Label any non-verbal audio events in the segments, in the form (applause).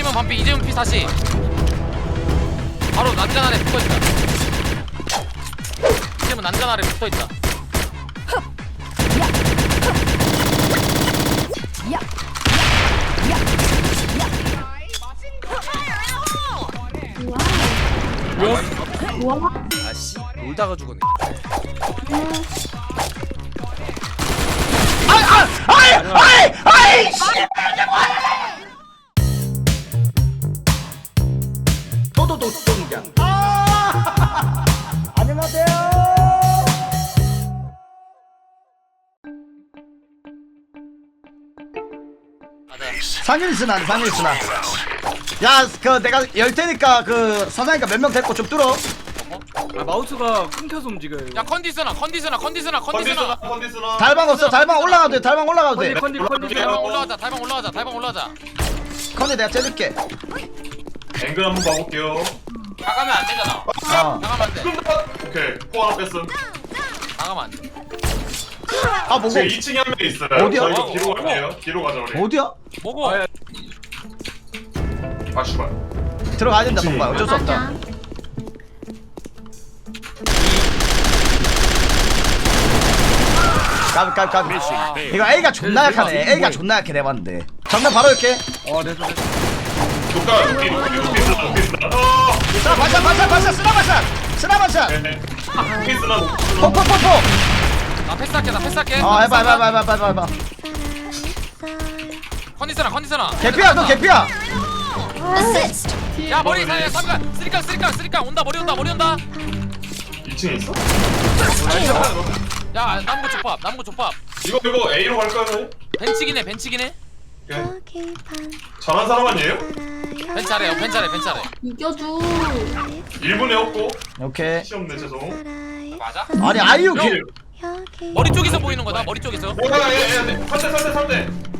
이재명 반피 이재명 피 다시. 바로 난간 아래 붙어있다. 이재명 난간 아래 붙어있다. 아씨 놀다가 죽었네. 도 도도 동장. 아! (laughs) 안녕하세요. 가자 상일스나 상일스나 야그 내가 열 테니까 그 사장니까 몇 명 데리고 좀 뚫어. 아 마우스가 끊겨서 움직여요. 야 컨디스나 컨디스나 컨디스나 컨디스나 컨디스나 달방 없어 달방 올라가도 돼 달방 올라가도 돼. 컨디 컨디 컨디. 달방 올라가자 달방 올라가자 달방 올라가자. 컨디 내가 째줄게 앵글 한번 봐볼게요. 나가면 안 되잖아. 어. 나가면 안 돼. 오케이 코 하나 뺐음. 나가면 안 돼. 아 뭐고? 제 2층에 한 명 있어요. 어디야? 저 이거 어, 뒤로 어, 갈게요. 뒤로 가자 우리. 어디야? 뭐고? 아, 야. 아 씨발. 들어가야 된다 정말 어쩔 수 없다. 까비 까비 아, 이거 A가 존나 약하네. A가 존나 약해 내봤는데. 정면 바로 이렇게. 어 됐어 됐어. 녹가 높이 높이 높이 높이 어 자 반샷 반샷 반샷 쓰나 반샷 쓰나 반샷 네네 높이 쓰나 높이 쓰나 폭폭 폭 폭 나 패스할게 나 패스할게 어 해봐 해봐 해봐 해봐 해봐 해봐 컨디스나 컨디스나 개피야 너 개피야 야 머리 사이에 삼각 쓰리깡 쓰리깡 쓰리깡 온다 머리 온다 머리 온다 2층에 있어? 야 남고 족밥 남고 족밥 이거 이거 A로 갈까요? 벤치기네 벤치기네 오케이 잘한 사람 아니에요? 벤치 아래요 벤치 아래 벤치 아래. 이겨줘. 1분에 없고. 오케이. 시 없네 죄송. 맞아? 아니 아이유 형, 길. 머리 쪽에서 보이는 거다 머리 쪽에서. 뭐야 얘얘 3대 3대 3대.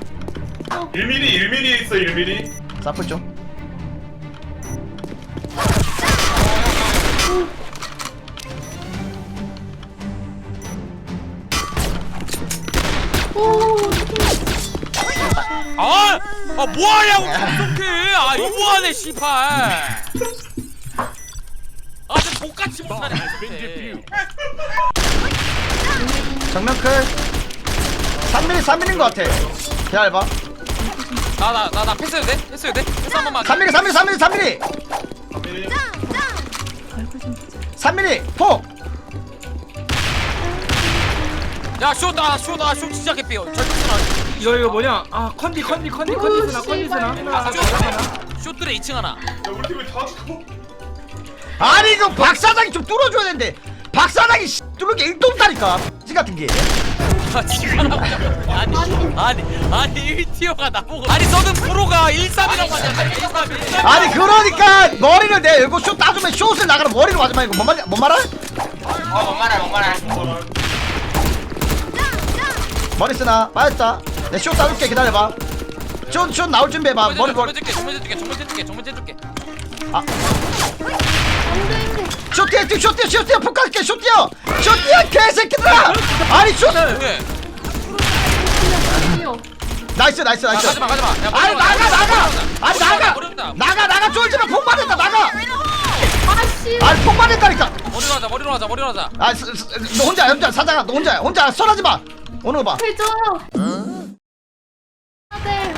1mm 1mm 있어 1mm 사플 좀 아! 아 뭐하냐고 (laughs) 아 이거 뭐하네 씨발. 아저 똑같이 못하네 계속해. 정면 클. 3mm 3mm인 것 같아. 기다려봐. 나, 나, 나, 나 패스해도 돼? 패스해도 돼? 패스 한 번만. 3mm 3mm 3mm 3mm 3mm 3mm 야, 쇼, 나, 쇼, 나, 쇼 진짜 개삐. 절대 쓰나. 이거 이거 뭐냐? 아 컨디 컨디 컨디 컨디스나 컨디스나. 아, 쇼, 쇼들에 2층 하나. 야 우리 팀이 다 죽어 아니 이거 박 사장이 좀 뚫어줘야 되는데 박 사장이 씨, 뚫을 게 1도 없다니까 지 같은 게 아, 진짜 아니, 아니, 아니, 1티어가 나보고. 아니, 서든 프로가 1-3이라고 하잖아. 1-3, 1-3. 아니 그러니까 머리를 내 열고 슛 따주면 슛을 나가라 머리를 맞으마 이거 뭔 말이야 뭔 말아? 어, 말해, 못 말해. 머리 쓰나? 빠졌다. 내슛 따줄게. 기다려봐. 슛, 슛 나올 준비해봐. 머리 정면 머리 줄게, 정면 줄게, 정면 줄게, 정면 줄게. 슛 뛰어 뛰어 슛 뛰어 슛 뛰어. 푹 갈게 슛 뛰어. 슛 뛰어 개새끼들아. 아니? 뛰어. 나이스 나이스 아, 나이스. 가지마, 가지마. 야, 아니 나가 나가. 아니 나가. 나가 나가. 쫄지마. 폭 맞았다 나가. 아씨. 아니 폭 맞았다니까. 머리로 하자, 머리로 하자, 머리로 하자. 아, 너 혼자 혼자. 사장아 너 혼자 혼자 설하지 마 오는 거 봐. 해줘요. 네.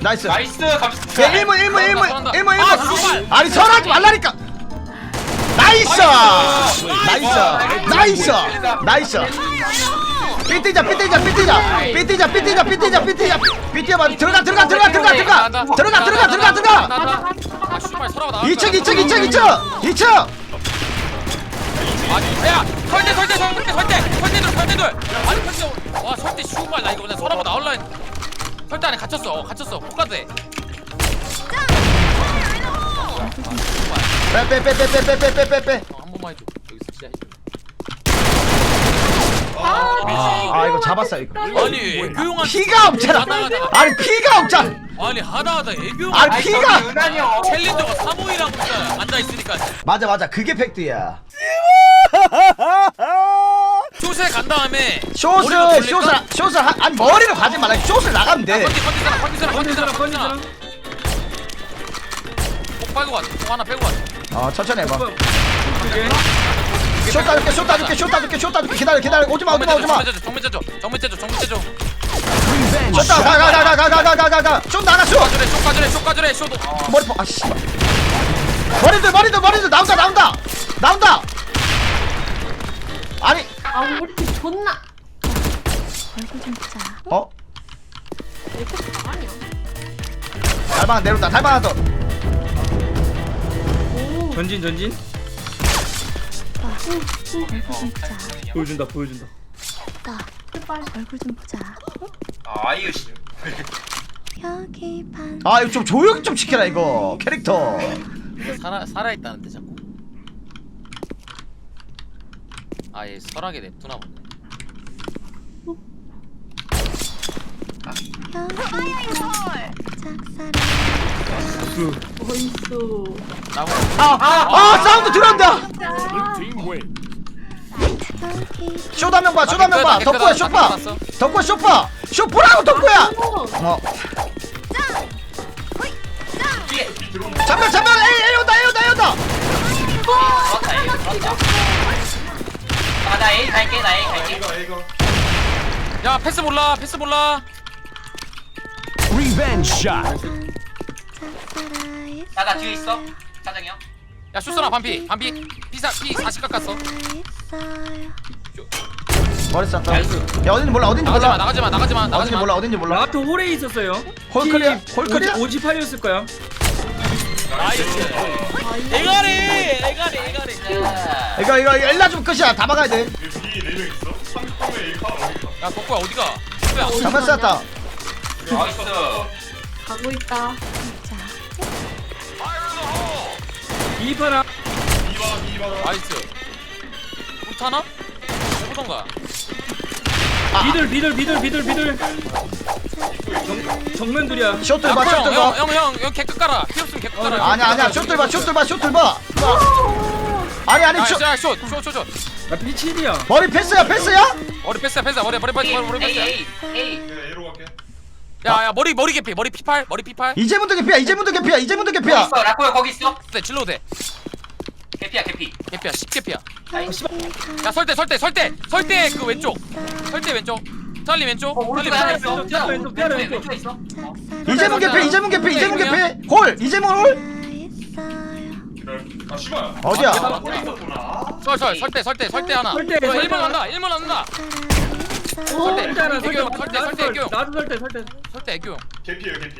나이스. 나이스. 야, 1문 1문 1문 잘한다. 1문 아, 1문. 씨발. 아니 설하지 말라니까. 나이스. 나이스. 나이스. 나이스. 삐뜨자 삐뜨자 삐뜨자 삐뜨자 삐뜨자 삐뜨자 삐뜨자 삐뜨자 봐 들어가 들어가 들어가 들어가 들어가 들어가 들어가 들어가 들어가 아, 씨발, 서라고 나와. 2층 2층 2층 2층 2층 아니, 야, 설대, 설대, 설대, 설대, 설대들, 설대들. 아니, 설대, 와, 설대 씨발 나 이거 그냥 서라고 나올라. 했- 설대 안에 갇혔어, 어, 갇혔어, poka돼. 빼빼빼빼빼빼빼빼빼 어, 한 번만 해줘. 여기서 진짜 해줘. 아 이거 잡았어 이거 아니, 애교용한 피가 없잖아 하다하다. 아니 피가 없잖아 아니 하다하다 애교용. 아니 피가 챌린저가 3호이라고 앉아 있으니까 맞아 맞아 그게 팩트야 (laughs) 쇼세 간 다음에 숏을 머리로 돌릴까? 숏을 숏을 한- 아니 머리로 가지 말라 숏을 나가면 돼 컨디 컨디스나 컨디스나 컨디스나 컨디스나 컨디스나. 빨고 가. 통 하나 빼고 가. 어 천천히 해봐 쇼 따줄게 쇼 따줄게 쇼 따줄게 쇼 따줄게 기다려 기다려 오지마 오지마 오지마 정면 째줘. 정면 째줘. 정면 째줘. 정면 째줘. 쇼 따 가 가 가 가 가 가 가가가쇼 나가 쇼 가주래. 쇼 가주래. 쇼 가주래. 쇼도. 어. 머리 아 씨. 머리들 머리들 머리들 나온다 나온다 나온다. 아니! 아 우리 팀 존나 얼굴 좀 보자. 어? 왜 이렇게 아니야 달방 내려온다 달방 하나 더. 오. 전진 전진. 얼굴 좀 보자. 보여준다 보여준다. 제발 얼굴 좀 보자. 아이유 씨. 여기 반 아 이거 좀 조용히 좀 시켜라 이거. 캐릭터. 살아 살아 있다는데 자꾸. 아예 설하게 냅두나 보네. 어이수 나고. 아 사운드 들어온다. 쇼 한명 봐, 쇼 한명 봐. 덕구야 쇼 봐. 덕구야 쇼 봐. 쇼 보라고 덕구야. 어. 뒤에. 잠깐 잠깐 에이 에이 온다 에이 온다 에이 온다. 들어왔다 에이 들어왔다. 아나 A 갈게 나 A 갈게. 이거 이거 야 패스 몰라. 패스 몰라. 나나 뒤에 있어. 사장이 형. 야 슛쏘나 반피. 반피. 피사 피 40 깎았어. 머리 쌌다. 야 어딘지 몰라 어딘지 나가지 마. 몰라. 나가지 마. 나가지 마. 나가지 어딘지 마. 몰라 어딘지 몰라. 라트 홀에 있었어요 홀클리야? 홀클리야? 58이었을 거야 대가리. 대가리. 대가리. 이거 이거 이거 일라 좀 끝이야. 다 막아야 돼. 여기 네명 있어? 3명에 A가 어디가? 야 덕구야 어디가? 야 잠깐 쌌다. 나이스. 가고 있다 2판 하나 2번 2번 나이스. 못하나? 해보던가. 비들 비들 비들 비들 비들 정, 정면 둘이야 쇼들 봐 쇼들 봐. 형형형 개끝 깔아. 피 없으면 개끝 깔아. 아니야 아니야 쇼들 봐 쇼들 봐 쇼들 봐. 아니 아니 쇼 야쇼쇼쇼쇼 나 P7이야 머리 패스야 패스야? 머리 패스야 패스 머리 머리 패스 머리 A 패스 A A. 내가 A로 갈게 야야 머리 머리 개피 머리 피팔 머리 피팔 이재문도 개피야 이재문도 개피야 이재문도 개피야. 있어 라코야 거기 있어. 네 질러도 돼 개피야 개피. 개피야 10 개피야 나이스. 야 설대 설대 설대 설대 그 왼쪽 설대 왼쪽 찰리 왼쪽 어 하나 왼쪽 있어. 야, 왼쪽, 왼쪽, 왼쪽에 왼쪽. 왼쪽에 있어. 어. 이재문 개피 이재문 개피 이재문 개피 홀 이재문 홀 아 씨발 어디야? 아, 꼬리 있었구나 설설 설대 설대 설대 하나 설대, 어, 설대 1번 하나. 간다 1번 간다 설대 설대, 설대, 애교 형. 나도 설대 설대 설대 애교 형 개피에요 개피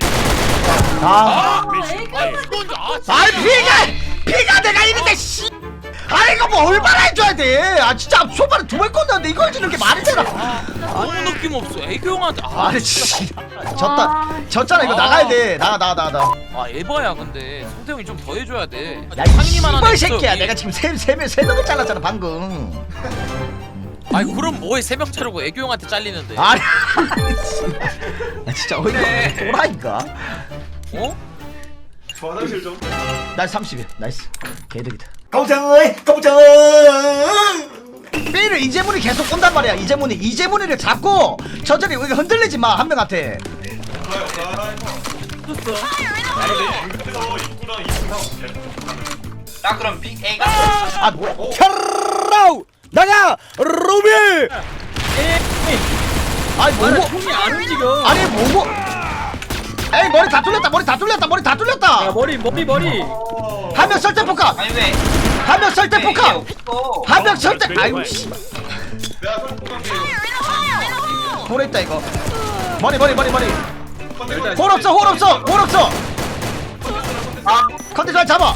아. 아 이건 아 피가 피가 내가 이런데 씨. 아 이거 뭐 얼마나 해줘야 돼? 아 진짜 초반에 두 번 건너는데 이걸 주는 게 말이 되나? 아무 느낌 없어 애교 형한테 아, 아니 씨. 졌다. 졌잖아 이거 나가야 돼. 나가 나가 나가 나가. 아 에바야 근데 성태 형이 좀 더 해줘야 돼 야 이 씨발 새끼야. 내가 지금 세세명세 명을 잘랐잖아 방금. 아니 그럼 뭐해 세명 자르고 애교 형한테 잘리는데 아니. (laughs) 아 진짜 어이가 없네. 또라이가. 어? 저 화장실 좀 나이스 30일. 나이스. 개득이다. 공정의 공정. B를 이재문이 계속 온단 말이야. 이재문이 이재문이를 잡고 천천히 여기 흔들리지 마 한 명한테. 나 그럼 B A가. 아 뭐야? 캬라우 나가 로비. 아니 아나 뭐고? 총이 안 움직여 아니 뭐고? 에이 머리 다 뚫렸다 머리 다 뚫렸다 머리 다 야 뚫렸다. 머리 머리 머리 한명 설대 폭카 아니 왜? 한명 설대 폭카 없어. 한명 설대. 아유 씨. 내가 돌에 있다 이거. 머리 머리 머리 머리. 홀 없어 홀 없어 홀 없어. 아 컨디션 잡아.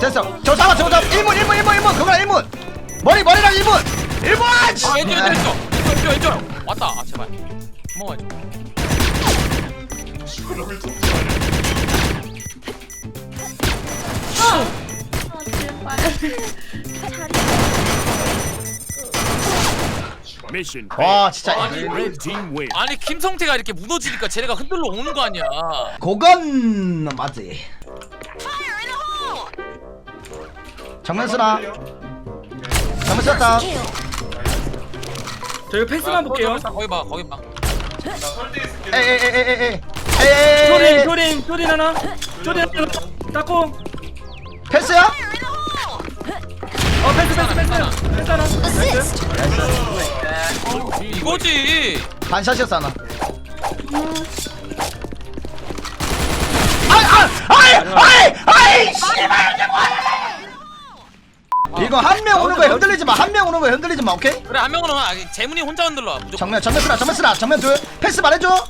됐어. 저 잡아 저거 잡아. 1문 1문 1문 1문 그거 1문. 머리 머리랑 1문. 1문. 아 왼쪽 왼쪽 왼쪽 왼쪽 왔다 아 제발 먹어야죠 와 진짜 아니. 아니 김성태가 이렇게 무너지니까 쟤네가 흔들러 오는 거 아니야 그건 맞지. 정면 쓰나? 정면 썼다. 저희 패스만 볼게요 거기 봐 거기 봐 있을 게 에에에에에. 에이 쇼딘 쇼딘 쇼딘 하나? 쇼딘 하나? 닦고. 패스야? 어 패스 패스 패스. 패스 하나. 나이스 이거지. 반샷이었어 하나. 아이 아이 아이 아이 씨발 이게 뭐야? 이거 한 명 오는 거 흔들리지 마한 명 오는 거 흔들리지 마 오케이? 그래 한 명은 아, 재문이 혼자 흔들러 무조건. 정면 정면 쓰라 정면 쓰라. 정면 둘. 패스 말해줘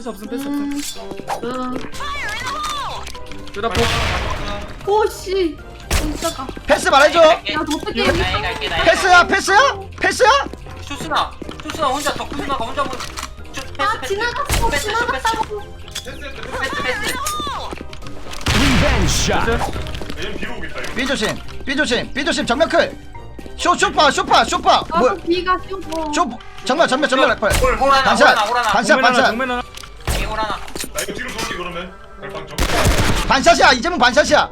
패스 없음 패스 없음 음. 쓰라포 오씨. 깜짝아. 패스 말해줘 야, 너 어떻게 여기 나 A 갈게 나 A 패스야 패스야? 패스야? 쇼스나 쇼스나 혼자 덕후스나가 혼자 뭐 쇼, 패스 아, 패스 지나갔어. 패스 쇼, 지나갔다고. 패스 패스 Revenge shot. 얘는 비로 오겠다 이거 B 조심 B 조심 B 조심 정면 클 쇼 쇼파 쇼파 쇼파 나도 뭐야 비가 쇼고. 쇼 정면 정면 정면 홀 하나 반샷. 반샷. 정면 하나 반샷. 정면 하나 홀 하나. 나 이거 뒤로 돌게 그러면? 발방 좀 반샷이야 이제는 반샷이야.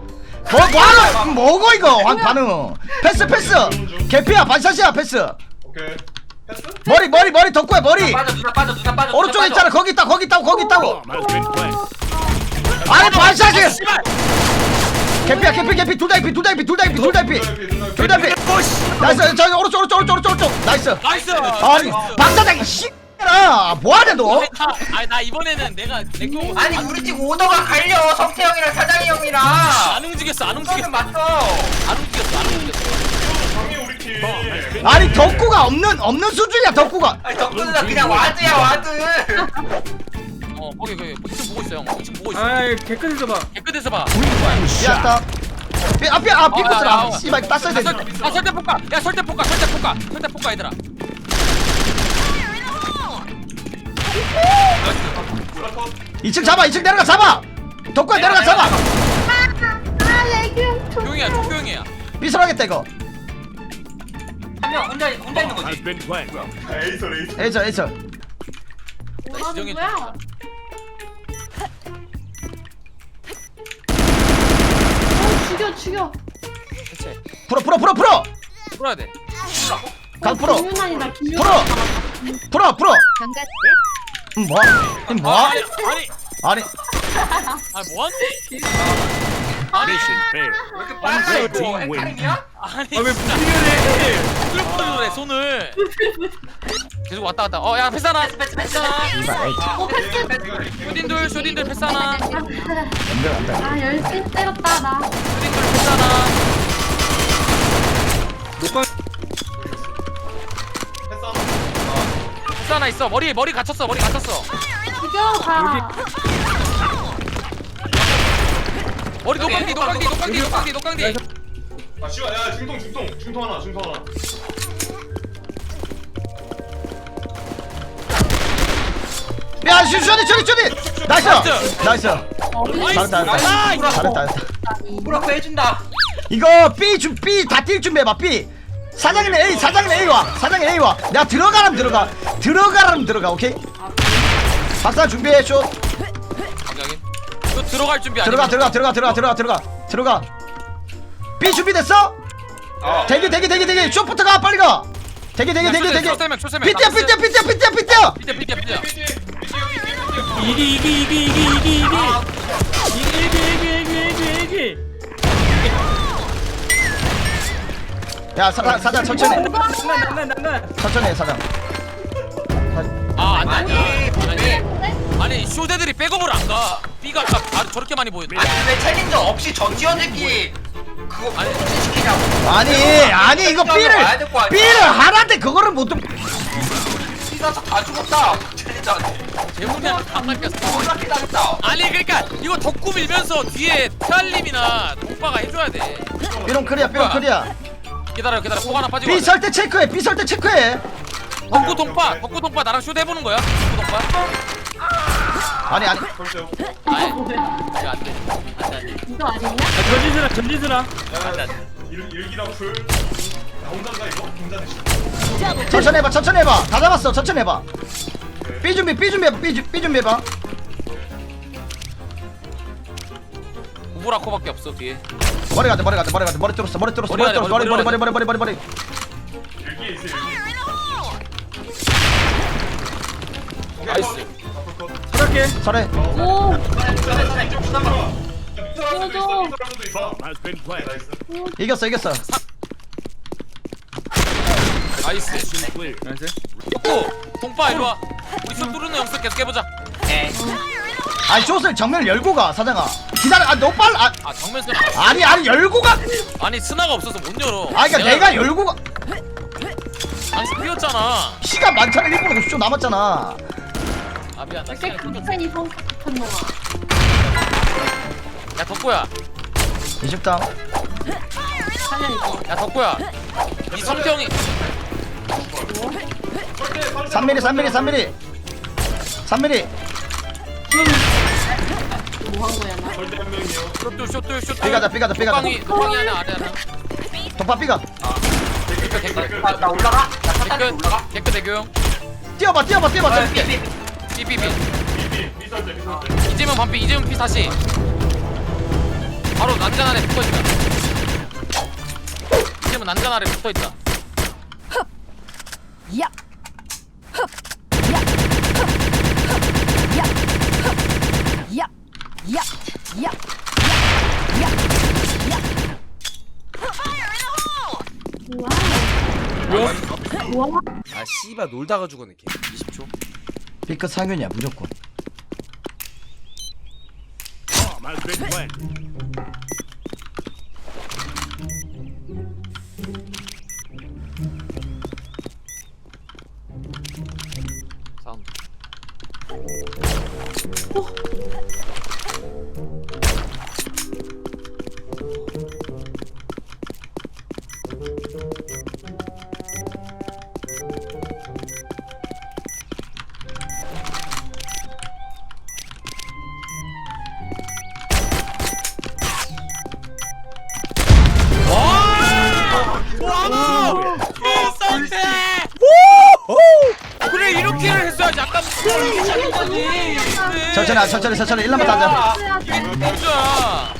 뭐 뭐하노 뭐고 이거? 황 반응. 패스 패스. 개피야 반샷이야 패스. 오케이. 패스? 머리 머리 머리 덕구야 머리. 빠져 누나 빠져 누나 빠져 오른쪽에 있잖아. 거기 있다 거기 있다고 거기 있다고. planted. 아니 반샷이. 개피야 개피 개피. 둘다 개피 둘다 개피 둘다 개피 둘다 개피. 둘다 개피. 나이스. 저기 오른쪽 오른쪽 오른쪽 오른쪽. 오른쪽 나이스. 나이스. 아니 박사장 이씨 X야 뭐하냐 너? 아니 나 이번에는 내가 내거 아니 우리 팀 오더가 갈려. 성태 형이랑 사장이 형이랑. 안 움직였어 안 움직였어. 맞어 안 움직였어 안 움직였어. 형이 우리 팀 아니 덕구가 없는 없는 수준이야 덕구가. 아니 덕분에 그냥 와드야 와드. 어 거기 거기. 2층 보고 있어 형. 2층 보고 있어. 아이 개끝에서 봐. 깨끗해서 봐. 미안다 삐 앞에 아 야, 야, 삐끗으라. 야. 씨발 땄어야 야, 돼 설, 야 설대 폭가 야 설대 폭가 설대 폭가 설대 폭가 얘들아 2층 잡아 2층 내려가 잡아! 덕구야 내려가 잡아! 아, 레귤. 조용히야 좀 조용히야. 삐설하겠다 이거. 한 명 혼자 혼자 있는 has 거지. Been planted. 에이서 에이서 에이저 에이저 뭐라는 거야? 어, 죽여, 죽여. 대체 풀어 풀어 풀어 풀어! 풀어야 돼. 강 풀어. 김윤환이다, 김윤환. 풀어! 풀어 풀어! 음, 뭐야 음, 뭐야 아니 아니. 아니. 아니 뭐하는 Mission failed. 왜 이렇게 빨라 이거 Team win. 헷갈리냐? 아니 아왜 무시해래 손을 풀어주래 손을. 계속 왔다 갔다. 어야 패스 하나 패스, 패스, 패스 하나 이봐 에이. 어, 패스. 쇼딘들 쇼딘들 패스 하나 안돼 안돼 아, 열심히 때렸다, 나. 쇼딘들 패스 하나 하나 패스 하나 있어. 머리 머리 갇혔어. 머리 갇혔어. 죽여, 다. 머리 녹광디 녹광디 녹광디 녹광디 녹광디 아 씨발 야 중통 중통. 중통 하나 중통 하나. 야 슈- 쇼디 쇼디 쇼디 나이스! 나이스. 잘했다 잘했다. 잘했다 잘했다. 뭐라고 해준다. 이거 B 준 B 다 뛸 준비해봐 B 사장님 A 사장님 A 와 사장님 A 와 내가 들어가라면 들어가 들어가라면 들어가 오케이 박사 준비해 쇼 여기 너 들어갈 준비 아니야 들어가 들어가 들어가 들어가 들어가 들어가 들어가 B 준비됐어? 아 대기 대기 대기 대기 쇼부터 가 빨리 가 대기 대기 대기 대기 초세명 초세명 삐띠야 삐띠야 삐띠야 삐띠야 삐띠야 삐삐 삐삐 삐삐 이기 이기 이기 이기 이기 이기 이기 이기 이기 이기 이기 야 사장 사장 천천히. 난난 난난 난난 천천히 해 사장. 아 안돼. 아니 안돼 왜 아니 쇼대들이 백업을 안 가. B가 아까 바로 저렇게 많이 보였네 아니 왜 챌린저 없이 전지현 새끼 그거 아니. 시키냐고. 아니 아니 이거 B를? B를 하라는데 그거를 못 좀- B가서 다 죽었다. 챌린저한테 대문대는 다 깎였어 놀랍게 당했다. 아니 그러니까 이거 덕구 밀면서 뒤에 태알림이나 동빠가 해줘야 돼. B롱 클리야 B롱 클리야 기다려 기다려. 폭 하나 빠지고 B 설때 체크해 B 설때 체크해. 덕구 동빠 덕구 동빠 나랑 쇼대 해보는 거야? 덕구 동빠 아니 아니. 아이 이거 안돼 안돼 안돼. 이거 아니냐? 전진수나 전진수나 일 일기라 풀. 나 혼자인가 이거 혼자네 천천히 해봐 천천히 해봐. 다 잡았어 천천히 해봐. B 준비 B 준비 해봐 B, 준- B 준비 해봐 우브라코밖에 없어 뒤에. 머리 가자 머리 가자 머리 가자. 머리 뚫었어 머리 뚫었어. 머리 머리 뚫었어. 머리 머리, 머리 머리 머리 머리 머리. 머리 일기에 있어 나이스. 갈게. 설해. 오. 보여줘. 이겼어 이겼어. 나이스. 나이스. 또 동빠 일로 와. 우리 슛 뚫는 연습 계속 해보자. 오케이 아니 숏을 정면을 열고 가 사장아. 기다려 아 너무 빨라. 아, 아 정면 스나 아니 아니 열고 가. 아니 스나가 없어서 못 열어. 아 그니까 내가 열고 가. 아니 삐었잖아. 시간 많잖아. 1분 50초 남았잖아. 아 미안 나 이렇게 시간이 놈아. 야 덕구야. 20당 사냥 이거. 야 덕구야. 이 성경이. 3mm 3mm 3mm 3mm 뭐한 거야 나? 절대 한 명이요. 슛돌 슛돌 슛돌 삐가자 삐가자 삐가자. 덕방이 덕방이 하나 아래 하나? 도파 삐가. 댓글 댓글 나, 나 올라가? 나 댓글 올라가? 댓글 대교 형 뛰어봐 뛰어봐 뛰어봐 아, 뛰어봐 삐, 삐. 삐 삐삐 삐삐 삐설대 삐설대. 이재명 반피 이재명 피 다시. 바로 난간 아래 붙어있다. 이재명 난간 아래 붙어있다. 우와 아 씨발 놀다가 죽었네 걔. 20초? 삐끗 상윤이야 무조건. Bomb has been planted. 이렇게 잘했더니 천천히 하, 천천히 천천히. 1라만 따자. 진짜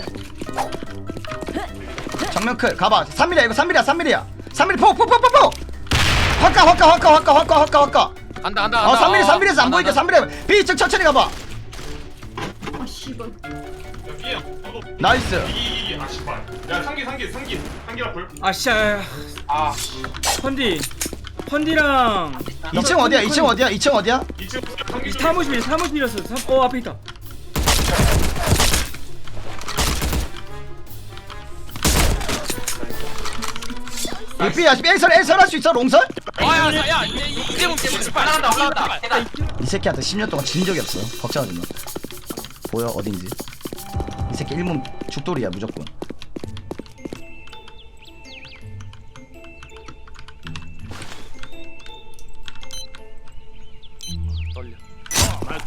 정면 클 가봐. 3mm야 이거 3mm야 3mm야. 3mm 폭폭폭폭폭. 확가 확가 확가 확가 확가 확가 확가. 간다 간다 어 간다. 3mm 3mm에서 안 간다, 보이게 간다. 3mm B쪽 천천히 가봐. 아 씨발. 야 삐야. 너도 나이스. 이기 이기. 아 씨발. 야 상기 상기 상기. 상기 라플. 아 씨야. 아, 펀디 펀디랑 2층 어디야 2층 어디야 2층 어디야 이층 상기. 사무실 사무실이었어 삼- 어 앞에 있다 이 B야 A설 A설 할 수 있어 롱설? 아야 야 이- 이재명 씨 올라간다, 올라간다. 계단. 이 새끼한테 10년 동안 진 적이 없어 걱정하지 마 보여 어딘지 이 새끼 일문 죽돌이야 무조건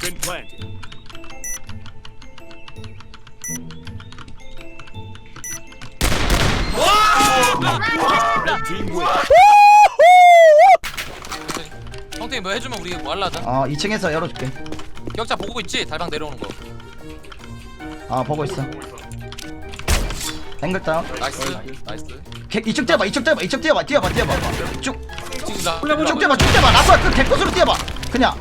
been planted. Team win. 성태이 뭐 해주면 우리 뭐 할라 하자 어 2층에서 열어줄게. 기억자 보고 있지? 달방 내려오는 거. 아 보고 있어. 앵글 다운. 나이스. 나이스. 개, 이쪽 뛰어봐 이쪽 뛰어봐 이쪽 뛰어봐 뛰어봐 뛰어봐. 쭉. 지금 나쭉 뛰어봐 쭉 뛰어봐. 라프야 그 개꽃으로 뛰어봐. 그냥.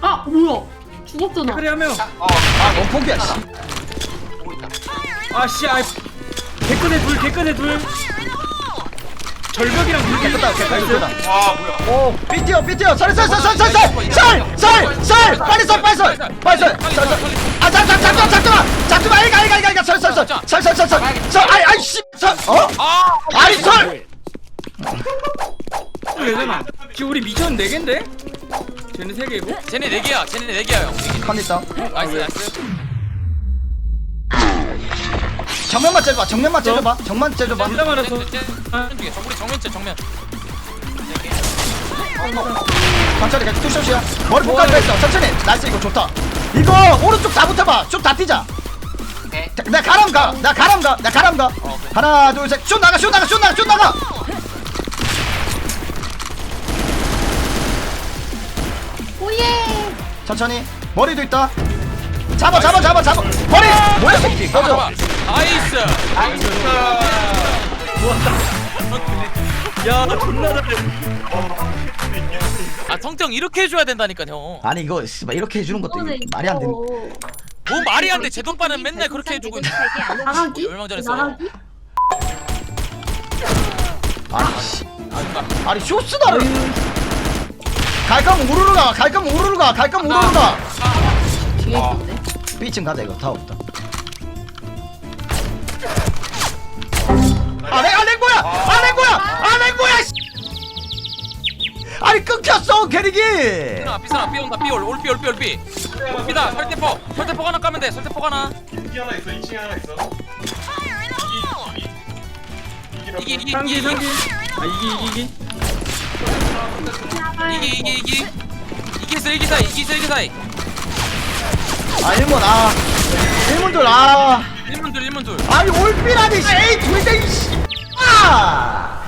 아 뭐야 죽었잖아. 그래 하면 아 너무 포기야 씨. 아씨 아 개끈에 둘 개끈에 둘. 절벽이랑 불 깨끗다 깨끗다 와, 뭐야. 오 삐뛰어 삐뛰어. 설 설 설 설 설 설 설설 빨리 설 빨리 설. 빨리 설 설 설 아 잠깐 잠깐 잠깐만. 잠깐만. 이가 이가 이가 이가. 설 설 설 설 설 설 설 설 아이 아이 씨 설 어? 아. 아이 설. 되잖아 지금 우리 미션 4 개인데? 쟤는 3개고? 쟤네 네 개야. 쟤네 네 개야 형. 컨디 다운 나이스 나이스. 정면만 째줘봐 정면만 째줘봐. 정면 째줘봐. 말아서. 정면 중에 정우리 정면 째 정면. 천천히 그냥 투샷이야 머리 poka지 했어. 천천히. 나이스 이거 좋다. 이거 오른쪽 다 붙어봐. 쭉 다 뛰자. 오케이. 나 가람 가 나 가람 가 나 가람 가 하나 둘 셋 슛 나가 슛 나가 슛 나가 슛 나가 오예 천천히 머리도 있다. 잡아 잡아 잡아 잡아. 머리! 뭐야 새끼. 꺼져. 잡아. 나이스. 야 존나 잘해. 아 성태 이렇게 해줘야 된다니까요. 아니 이거 씨발 이렇게 해주는 것도 이게 말이 안 되는 뭐 말이 안돼. 제동빠는 맨날 그렇게 해주고 있는 나가기? 잘했어. 나가기? 아니 씨. 아니 쇼스나를 갈 거면 우르르 가, 갈 거면 우르르 가, 갈 거면 우르르 가. 뒤에 있는데. 2층 가자 이거 다 없다. 아, 내, 아, 내 거야! 아, 내 거야! 아, 내 거야! 씨. 아니 끊겼어 캐릭이. 비스나 비스나 삐 온다 삐 올 올삐 올삐 올삐 올삐다 설대포 설대포 하나 까면 돼 설대포 하나 이기 하나 있어 2층에 하나 있어 이기 이기 이기 이기 이기 이기 아 이기 이기 이기 이기. 있어 이기 사이 있어 이기 사이. 아 일본 아. 일본들 아. 1문 둘 1문 둘. 아니 올피라니 씨. 에이 둘다 이씨. 아